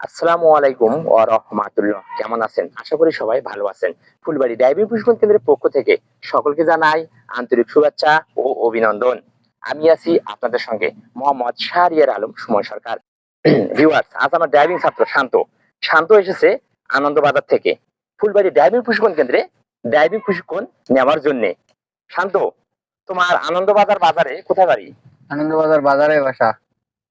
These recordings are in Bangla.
আসসালামু আলাইকুম ওয়া রাহমাতুল্লাহ। কেমন আছেন? আশা করি সবাই ভালো আছেন। ফুলবাড়ি ড্রাইভিং প্রশিক্ষণ কেন্দ্রের পক্ষ থেকে সকলকে জানাই আন্তরিক শুভেচ্ছা ও অভিনন্দন। আমি আছি আপনাদের সঙ্গে মোহাম্মদ শাহরিয়ার আলম, সুমন সরকার। ভিউয়ার্স, আজ আমার ড্রাইভিং ছাত্র শান্ত। শান্ত এসেছে আনন্দবাজার থেকে ফুলবাড়ি ড্রাইভিং প্রশিক্ষণ কেন্দ্রে ড্রাইভিং প্রশিক্ষণ নেওয়ার জন্য। শান্ত, তোমার আনন্দবাজার বাজারে কোথায় বাড়ি? আনন্দবাজার বাজারে বাসা।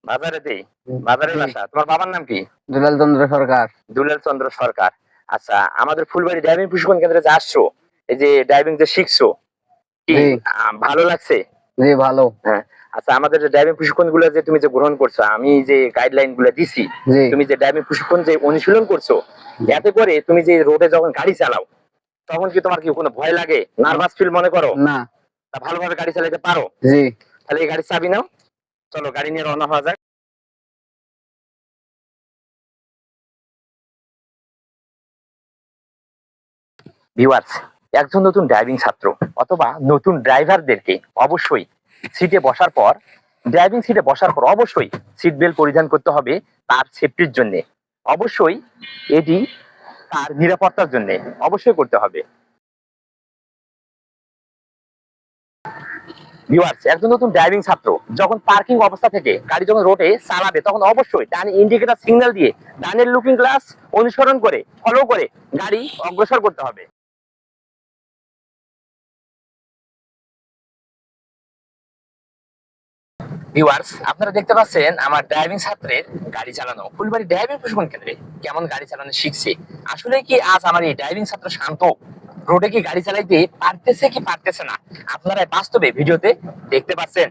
বাজারের বাসা। তোমার বাবার নাম কি? দুলাল চন্দ্র সরকার। দুলাল চন্দ্র সরকার। আচ্ছা আমাদের ফুলবাড়ি ড্রাইভিং প্রশিক্ষণ কেন্দ্রে যে আসছো এই যে ড্রাইভিং যে শিখছো কি ভালো লাগছে? জি ভালো। আচ্ছা আমাদের যে ড্রাইভিং প্রশিক্ষণগুলো যে তুমি যে গ্রহণ করছ আমি যে গাইডলাইনগুলো দিছি তুমি যে ড্রাইভিং প্রশিক্ষণ যে অনুশীলন করছ এতে করে তুমি যে রোডে যখন গাড়ি চালাও তখন কি তোমার কি কোনো ভয় লাগে? নার্ভাস ফিল মনে করো? না। ভালোভাবে গাড়ি চালাতে পারো? জি। তাহলে এই গাড়ির চাবি নাও। চলো, গাড়ি নিয়ে রওনা হওয়া যাক। ভিউয়ার্স একজন নতুন ড্রাইভিং ছাত্র অথবা নতুন ড্রাইভারদেরকে অবশ্যই সিটে বসার পর ড্রাইভিং সিটে বসার পর অবশ্যই সিট বেল্ট পরিধান করতে হবে তার সেফটির জন্য। অবশ্যই এটি তার নিরাপত্তার জন্য অবশ্যই করতে হবে। ভিউয়ার্স একজন নতুন ড্রাইভিং ছাত্র, যখন পার্কিং অবস্থা থেকে গাড়ি যখন রোডে চালাবে, তখন অবশ্যই ডান ইন্ডিকেটর সিগন্যাল দিয়ে ডানের লুকিং গ্লাস অনুসরণ করে ফলো করে গাড়ি অগ্রসর করতে হবে। ভিউয়ার্স আপনারা দেখতে পাচ্ছেন আমার ড্রাইভিং ছাত্রের গাড়ি চালানো। ফুলবাড়ি ড্রাইভিং প্রশিক্ষণ কেন্দ্রে কেমন গাড়ি চালানো শিখছে? আসলে কি আজ আমার এই ড্রাইভিং ছাত্র শান্ত? রোডে কি গাড়ি চালাইতে পারতেছে কি পারতেছে না? আপনারা বাস্তবে ভিডিওতে দেখতে পাচ্ছেন।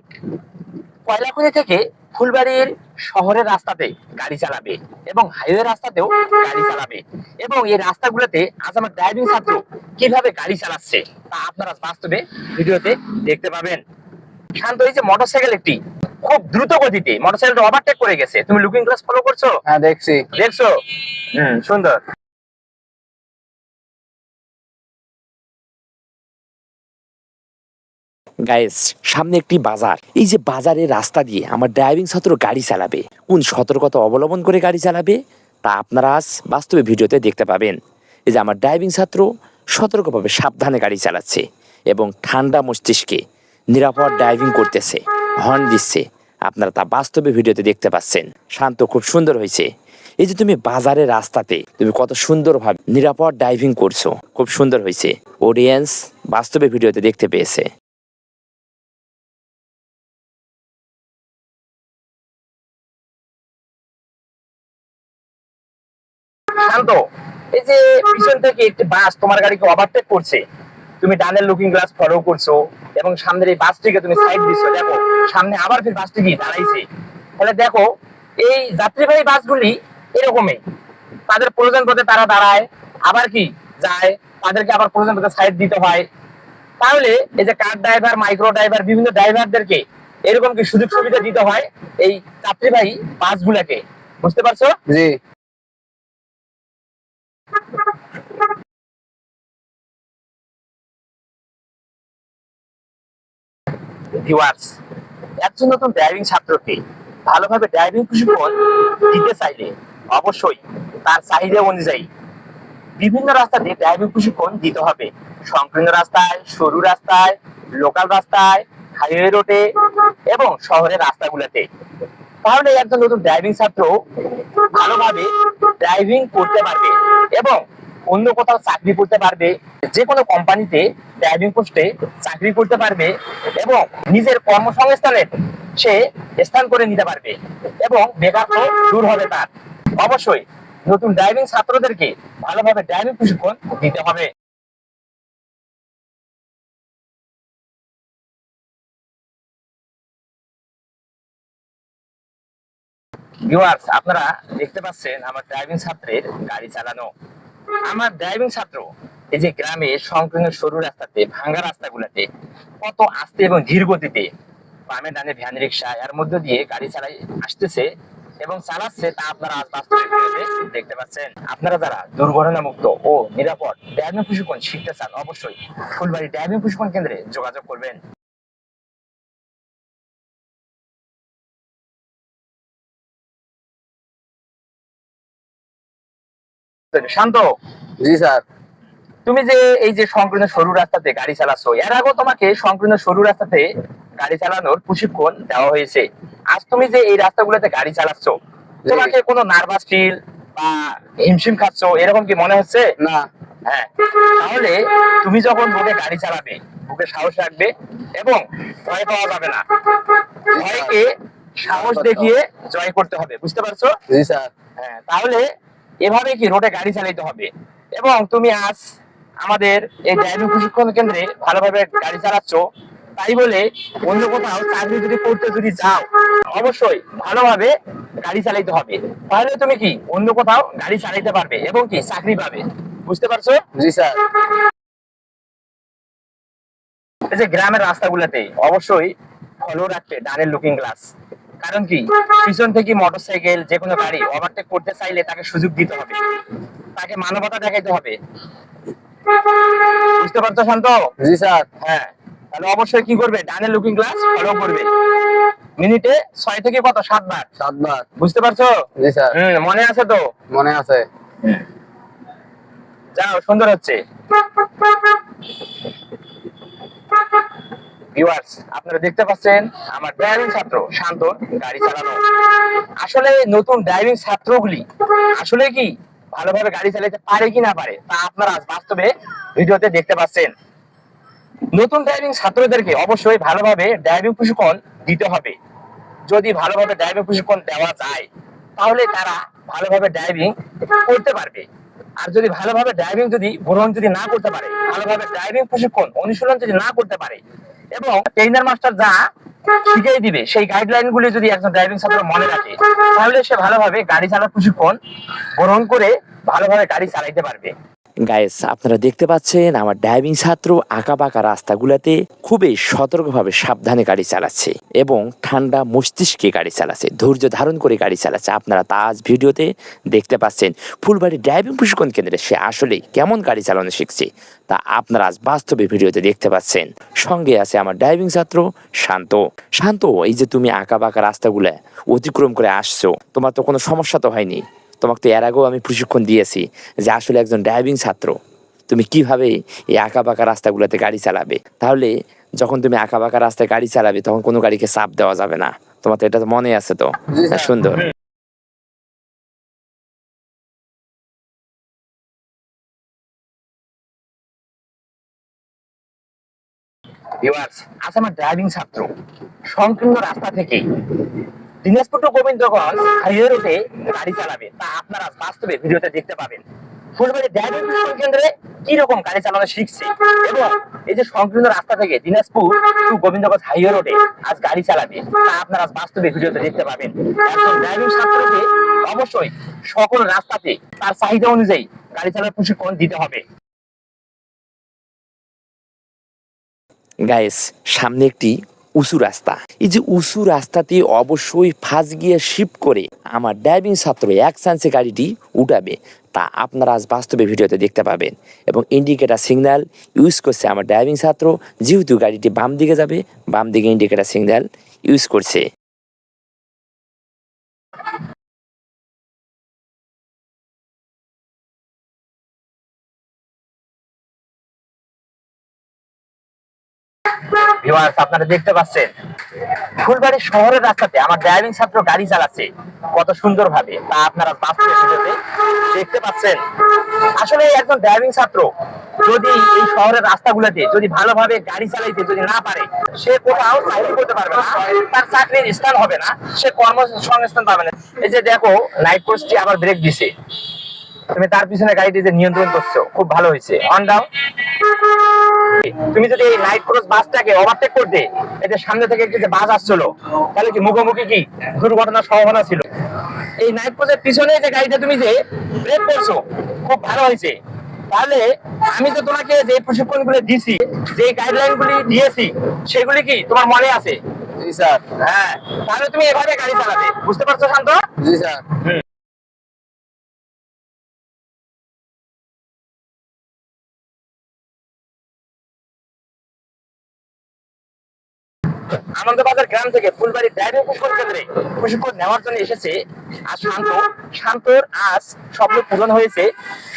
কয়লাখনি থেকে ফুলবাড়ির শহরের রাস্তাতে গাড়ি চালাবে এবং হাইওয়ে রাস্তাতেও গাড়ি চালাবে। এবং এই রাস্তাগুলোতে আজ আমার ড্রাইভিং ছাত্র কীভাবে গাড়ি চালাচ্ছে তা আপনারা বাস্তবে ভিডিওতে দেখতে পাবেন। শান্ত হয়েছে মোটরসাইকেল একটি খুব দ্রুত গতিতে মোটরসাইকেলটা ওভারটেক করে গেছে। তুমি লুকিং গ্লাস ফলো করছ? হ্যাঁ দেখছি। দেখছ? হুম সুন্দর। গাইস সামনে একটি বাজার। এই যে বাজারের রাস্তা দিয়ে আমার ড্রাইভিং ছাত্র গাড়ি চালাবে, কোন সতর্কতা অবলম্বন করে গাড়ি চালাবে, তা আপনারা আজ বাস্তবে ভিডিওতে দেখতে পাবেন। এই যে আমার ড্রাইভিং ছাত্র সতর্কভাবে সাবধানে গাড়ি চালাচ্ছে এবং ঠান্ডা মস্তিষ্কে নিরাপদ ড্রাইভিং করতেছে হর্ন দিচ্ছে। আপনারা তা বাস্তবে ভিডিওতে দেখতে পাচ্ছেন। শান্ত, খুব সুন্দর হয়েছে। এই যে তুমি বাজারের রাস্তাতে তুমি কত সুন্দরভাবে নিরাপদ ড্রাইভিং করছ, খুব সুন্দর হয়েছে। অডিয়েন্স বাস্তবে ভিডিওতে দেখতে পেয়েছে। যে পিছন থেকে একটি বাস তোমার গাড়িকে ওভারটেক করছে, তুমি ডানের লুকিং গ্লাস ফলো করছ এবং সামনের এই বাসটিকে তুমি সাইড দিচ্ছ দেখো, সামনে আবার ফির বাসটি গিয়ে দাঁড়াইছে। তাহলে দেখো, এই যাত্রীবাহী বাসগুলি এরকমই। তাদের প্রয়োজন পথে তারা দাঁড়ায়, আবার কি যায়, তাদেরকে আবার প্রয়োজন পথে সাইড দিতে হয়। তাহলে এই যে কার ড্রাইভার মাইক্রো ড্রাইভার বিভিন্ন ড্রাইভারদেরকে এরকম কি সুযোগ সুবিধা দিতে হয় এই যাত্রীবাহী বাসগুলাকে? বুঝতে পারছ? জি। ভিউয়ার্স একজন নতুন ড্রাইভিং ছাত্রকে ভালোভাবে ড্রাইভিং প্রশিক্ষণ দিতে চাইলে অবশ্যই তার চাহিদা অনুযায়ী বিভিন্ন রাস্তাতে ড্রাইভিং প্রশিক্ষণ দিতে হবে। সংকীর্ণ রাস্তায়, সরু রাস্তায় লোকাল রাস্তায় হাইওয়ে রোডে এবং শহরের রাস্তাগুলোতে। তাহলে একজন নতুন ড্রাইভিং ছাত্র ভালোভাবে ড্রাইভিং করতে পারবে এবং অন্য কোথাও চাকরি করতে পারবে, যে কোনো কোম্পানিতে ড্রাইভিং পোস্টে চাকরি করতে পারবে এবং নিজের কর্মসংস্থানের সে স্থান করে নিতে পারবে এবং বেকারত্ব দূর হবে তার। অবশ্যই নতুন ড্রাইভিং ছাত্রদেরকে ভালোভাবে ড্রাইভিং প্রশিক্ষণ দিতে হবে। আপনারা দেখতে পাচ্ছেন আমার ড্রাইভিং ছাত্রের গাড়ি চালানো। আমার ড্রাইভিং ছাত্র, এই যে গ্রামে সংকীর্ণ সরু রাস্তাতে, ভাঙ্গা রাস্তাগুলোতে, কত আস্তে এবং ধীর গতিতে বামে ডানে ভ্যান রিক্সা, এর মধ্য দিয়ে গাড়ি চালাই আসতেছে এবং চালাচ্ছে তা আপনারা আজ বাস্তবে দেখতে পাচ্ছেন। আপনারা যারা দুর্ঘটনা মুক্ত ও নিরাপদ ড্রাইভিং প্রশিক্ষণ শিখতে চান, অবশ্যই ফুলবাড়ি ড্রাইভিং প্রশিক্ষণ কেন্দ্রে যোগাযোগ করবেন। শান্ত জি স্যার। তুমি যে এই যে সংকীর্ণ সরু রাস্তাতে গাড়ি চালাচ্ছ এর আগেও তোমাকে সংকীর্ণ সরু রাস্তাতে গাড়ি চালানোর প্রশিক্ষণ দেওয়া হয়েছে। আজ তুমি যে এই রাস্তাগুলোতে গাড়ি চালাচ্ছ তোমাকে কোনো নার্ভাস ফিল বা হিমশিম খাচ্ছ এরকম কি মনে হচ্ছে? না। হ্যাঁ। তাহলে তুমি যখন রোডে গাড়ি চালাবে বুকে সাহস রাখবে এবং ভয় পাওয়া যাবে না। ভয়কে সাহস দেখিয়ে জয় করতে হবে বুঝতে পারছ? জি স্যার। হ্যাঁ তাহলে এভাবে কি রোডে গাড়ি চালাতে হবে? এবং তুমি আজ আমাদের এই ড্রাইভিং প্রশিক্ষণ কেন্দ্রে ভালোভাবে গাড়ি চালাচ্ছ তাই বলে অন্য কোথাও চাকরি যদি করতে যদি যাও অবশ্যই ভালোভাবে গাড়ি চালাইতে হবে। তাহলে তুমি কি অন্য কোথাও গাড়ি চালাইতে পারবে এবং কি চাকরি পাবে? বুঝতে পারছ? জি স্যার। এই যে গ্রামের রাস্তাগুলোতে অবশ্যই ফলো রাখবে ডানের লুকিং গ্লাস কারণ কি? পিছন থেকে মোটরসাইকেল যে কোনো গাড়ি ওভারটেক করতে চাইলে তাকে সুযোগ দিতে হবে। তাকে মানবতা দেখাইতে হবে। বুঝতে পারছ শান্ত? জি স্যার। হ্যাঁ। তাহলে অবশ্যই কি করবে? ডানের লুকিং গ্লাস ফলো করবে। মিনিটে ছয় থেকে কত? সাতবার সাতবার। বুঝতে পারছ? জি স্যার। হম মনে আছে তো? মনে আছে। যাও সুন্দর হচ্ছে। ভিউয়ার্স আপনারা দেখতে পাচ্ছেন, আমার ড্রাইভিং ছাত্র শান্ত, গাড়ি চালানো। আসলে নতুন ড্রাইভিং ছাত্রগুলি আসলে কি ভালোভাবে গাড়ি পারে কি না পারে, তা আপনারা বাস্তবে ভিডিওতে দেখতে পাচ্ছেন। নতুন ড্রাইভিং ছাত্রদেরকে অবশ্যই ভালোভাবে ড্রাইভিং প্রশিক্ষণ দিতে হবে। যদি ভালোভাবে ড্রাইভিং প্রশিক্ষণ দেওয়া যায়, তাহলে তারা ভালোভাবে ড্রাইভিং করতে পারবে। আর যদি ভালোভাবে ড্রাইভিং যদি গ্রহণ যদি না করতে পারে, ভালোভাবে ড্রাইভিং প্রশিক্ষণ অনুশীলন যদি না করতে পারে এবং ট্রেনার মাস্টার যা শিখিয়ে দিবে, সেই গাইডলাইন গুলি যদি একজন ড্রাইভিং ছাত্র মনে রাখে, তাহলে সে ভালোভাবে গাড়ি চালার প্রশিক্ষণ গ্রহণ করে ভালোভাবে গাড়ি চালাইতে পারবে। গাইস আপনারা দেখতে পাচ্ছেন, আমার ড্রাইভিং ছাত্র আঁকা বাঁকা রাস্তাগুলোতে খুবই সতর্কভাবে সাবধানে গাড়ি চালাচ্ছে এবং ঠান্ডা মস্তিষ্কে গাড়ি চালাচ্ছে, ধৈর্য ধারণ করে গাড়ি চালাচ্ছে। আপনারা তা আজ ভিডিওতে দেখতে পাচ্ছেন। ফুলবাড়ি ড্রাইভিং প্রশিক্ষণ কেন্দ্রে সে আসলে কেমন গাড়ি চালানো শিখছে, তা আপনারা আজ বাস্তবে ভিডিওতে দেখতে পাচ্ছেন। সঙ্গে আছে আমার ড্রাইভিং ছাত্র শান্ত। শান্ত, এই যে তুমি আঁকা বাঁকা রাস্তাগুলো অতিক্রম করে আসছো, তোমার তো কোনো সমস্যা তো হয়নি। তোমাকে তো এর আগেও আমি প্রশিক্ষণ দিয়েছি যে আসলে একজন ড্রাইভিং ছাত্র তুমি কীভাবে এই আঁকা বাঁকা রাস্তাগুলোতে গাড়ি চালাবে? তাহলে যখন তুমি আঁকা বাঁকা রাস্তায় গাড়ি চালাবে তখন কোনো গাড়িকে চাপ দেওয়া যাবে না। তোমার তো এটা তো মনে আছে তো? সুন্দর। ভিউয়ার্স আজ আমার ড্রাইভিং ছাত্র। সংকীর্ণ রাস্তা থেকে দিনাজপুর টু গোবিন্দগঞ্জ হাইওয়ে গাড়ি চালাবে তা আপনারা বাস্তবে ভিডিওতে দেখতে পাবেন। ফুলবাড়ি ড্রাইভিং কেন্দ্রে কি রকম গাড়ি চালানো শিখছে এবং এই যে সংকীর্ণ রাস্তা থেকে দিনাজপুর টু গোবিন্দগঞ্জ হাইওয়ে রোডে আজ গাড়ি চালাবে তা আপনারা বাস্তবে ভিডিওতে দেখতে পাবেন। একজন ড্রাইভিং ছাত্রকে অবশ্যই সকল রাস্তাতে তার চাহিদা অনুযায়ী গাড়ি চালানোর প্রশিক্ষণ দিতে হবে। গাইস সামনে একটি উঁচু রাস্তা। এই যে উঁচু রাস্তাতে অবশ্যই ফাঁস গিয়ে শিফট করে আমার ড্রাইভিং ছাত্র এক চান্সে গাড়িটি উঠাবে, তা আপনারা আজ বাস্তবে ভিডিওতে দেখতে পাবেন। এবং ইন্ডিকেটার সিগন্যাল ইউজ করছে আমার ড্রাইভিং ছাত্র, যেহেতু গাড়িটি বাম দিকে যাবে বাম দিকে ইন্ডিকেটার সিগন্যাল ইউজ করছে। ভিউয়ার্স আপনারা দেখতে পাচ্ছেন, ফুলবাড়ি শহরের রাস্তাতে আমার ড্রাইভিং ছাত্র গাড়ি চালাচ্ছে। কত তা আপনারা দেখতে পাচ্ছেন। আসলে একজন ড্রাইভিং ছাত্র যদি এই শহরের রাস্তাগুলোতে যদি ভালোভাবে গাড়ি চালাইতে যদি না পারে, সে কোথাও চাকরি করতে পারবে না, তার চাকরির স্থান হবে না, সে কর্মসংস্থান পাবে না। এই যে দেখো লাইট পোস্টটি আবার ব্রেক দিছে। তুমি তার পিছনে গাড়িটি যে নিয়ন্ত্রণ করছ, খুব ভালো হয়েছে। অন ডাউন তুমি যদি এই নাইট ক্রস বাসটাকে ওভারটেক করতে এই যে সামনে থেকে একটি যে বাস আসছিল তাহলে কি মুখোমুখি কি দুর্ঘটনার সম্ভাবনা ছিল? এই নাইট ক্রসের পিছনে যে গাড়িটা তুমি যে ব্রেক করছ খুব ভালো হয়েছে। তাহলে আমি তো তোমাকে যে প্রশিক্ষণগুলো দিছি যে গাইডলাইন গুলি দিয়েছি সেগুলি কি তোমার মনে আছে? জি স্যার। হ্যাঁ তাহলে তুমি এভাবে গাড়ি চালাবে বুঝতে পারছ শান্ত? জি স্যার। আনন্দবাজার গ্রাম থেকে ফুলবাড়ি ড্রাইভিং প্রশিক্ষণ কেন্দ্রে প্রশিক্ষণ নেওয়ার জন্য এসেছে। আর শান্ত শান্তর আজ স্বপ্ন পূরণ হয়েছে।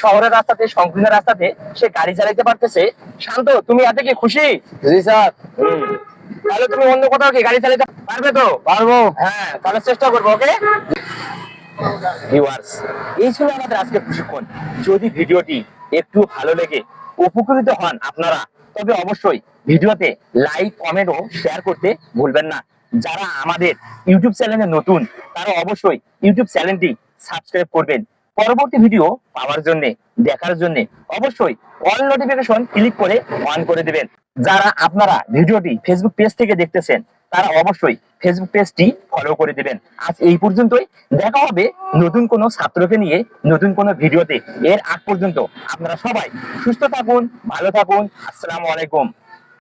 শহরের রাস্তাতে সংকীর্ণ রাস্তাতে সে গাড়ি চালাতে পারতেছে। শান্ত তুমি এতে কি খুশি? জি স্যার। তাহলে তুমি অন্য কোথাও কি গাড়ি চালাতে পারবে তো? পারব। হ্যাঁ তাহলে চেষ্টা করব ওকে? ভিউয়ার্স এই ছিল আমাদের আজকে প্রশিক্ষণ। যদি ভিডিওটি একটু ভালো লেগে উপকৃত হন আপনারা তবে অবশ্যই ভিডিওতে লাইক কমেন্ট ও শেয়ার করতে ভুলবেন না। যারা আমাদের ইউটিউব চ্যানেলে নতুন, তারা অবশ্যই ইউটিউব চ্যানেলটি সাবস্ক্রাইব করবেন। পরবর্তী ভিডিও পাওয়ার জন্য, দেখার জন্য অবশ্যই অল নোটিফিকেশন ক্লিক করে অন করে দিবেন। যারা আপনারা ভিডিওটি ফেসবুক পেজ থেকে দেখতেছেন তারা অবশ্যই ফেসবুক পেজটি ফলো করে দেবেন। আজ এই পর্যন্তই। দেখা হবে নতুন কোনো ছাত্রকে নিয়ে নতুন কোনো ভিডিওতে। এর আগ পর্যন্ত আপনারা সবাই সুস্থ থাকুন, ভালো থাকুন। আসসালামু আলাইকুম।